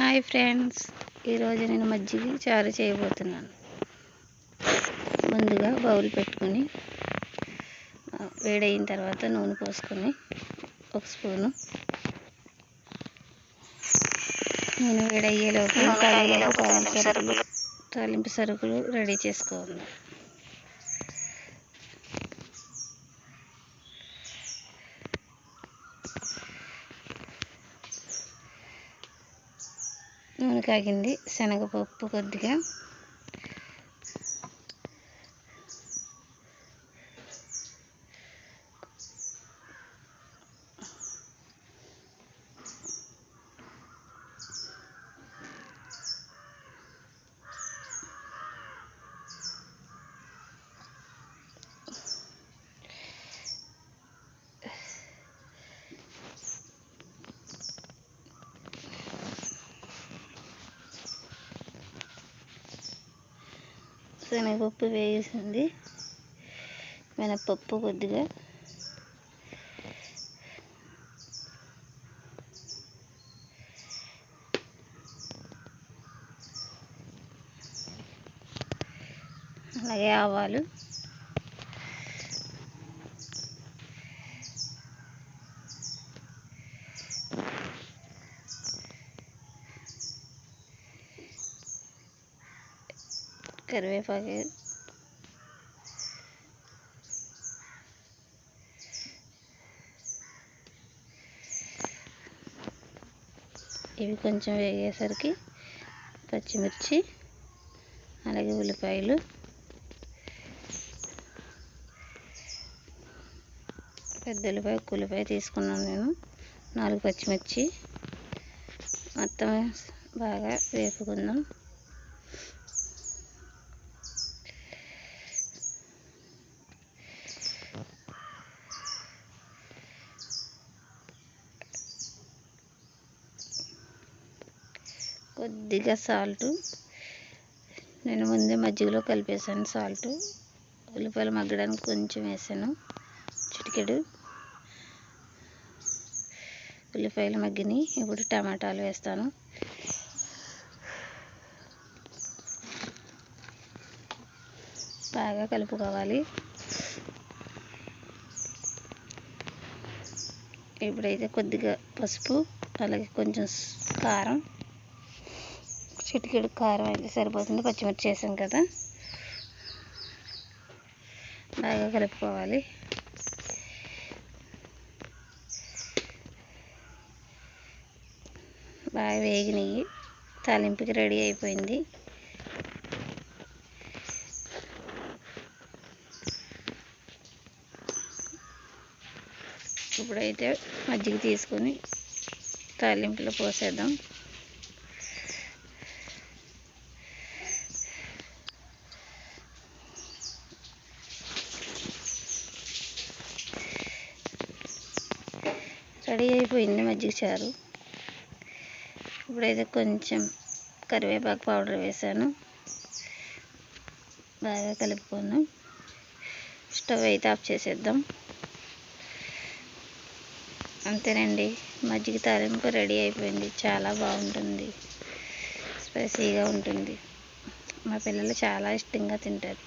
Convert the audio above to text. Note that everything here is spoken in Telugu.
Hi friends. ఈరోజు నేను మజ్జిగ చారు చేయబోతున్నాను. ముందుగా బౌల్ పెట్టుకొని ఆ, వేడయిన తర్వాత నూనె పోసుకొని ఒక స్పూను నూనె వేడయ్యేలోపు తాలింపు సరుకులు రెడీ చేసుకోవాలి. నూనె కాగింది శనగపప్పు కొద్దిగా. శనగపప్పు వేసింది మినప్పప్పు కొద్దిగా. అలాగే ఆవాలు. కరివేపాకు. ఇవి కొంచెం వేగేసరికి పచ్చిమిర్చి అలాగే ఉల్లిపాయలు. పెద్ద ఉల్లిపాయ ఒక్క ఉల్లిపాయ తీసుకున్నాను నేను. నాలుగు పచ్చిమిర్చి. మొత్తం బాగా వేపుకుందాం. కొద్దిగా సాల్ట్. నేను ముందే మజ్జిగలో కలిపేసాను సాల్ట్. ఉల్లిపాయలు మగ్గడానికి కొంచెం వేసాను. చిటికెడు. ఉల్లిపాయలు మగ్గిని ఇప్పుడు టమాటాలు వేస్తాను. బాగా కలుపుకోవాలి. ఇప్పుడైతే కొద్దిగా పసుపు అలాగే కొంచెం కారం చిటికెడు కారం అయితే సరిపోతుంది. పచ్చిమిర్చి వేసాం కదా. బాగా కలుపుకోవాలి. బాగా వేగినాయి. తాలింపుకి రెడీ అయిపోయింది. ఇప్పుడైతే మజ్జిగ తీసుకొని తాలింపులో పోసేద్దాం. రెడీ అయిపోయింది మజ్జిగ చారు. ఇప్పుడైతే కొంచెం కరివేపాకు పౌడర్ వేసాను. బాగా కలుపుకున్నాం స్టవ్ అయితే ఆఫ్ చేసేద్దాం. అంతేనండి మజ్జిగ తాలింపు రెడీ అయిపోయింది. చాలా బాగుంటుంది. స్పైసీగా ఉంటుంది. మా పిల్లలు చాలా ఇష్టంగా తింటారు.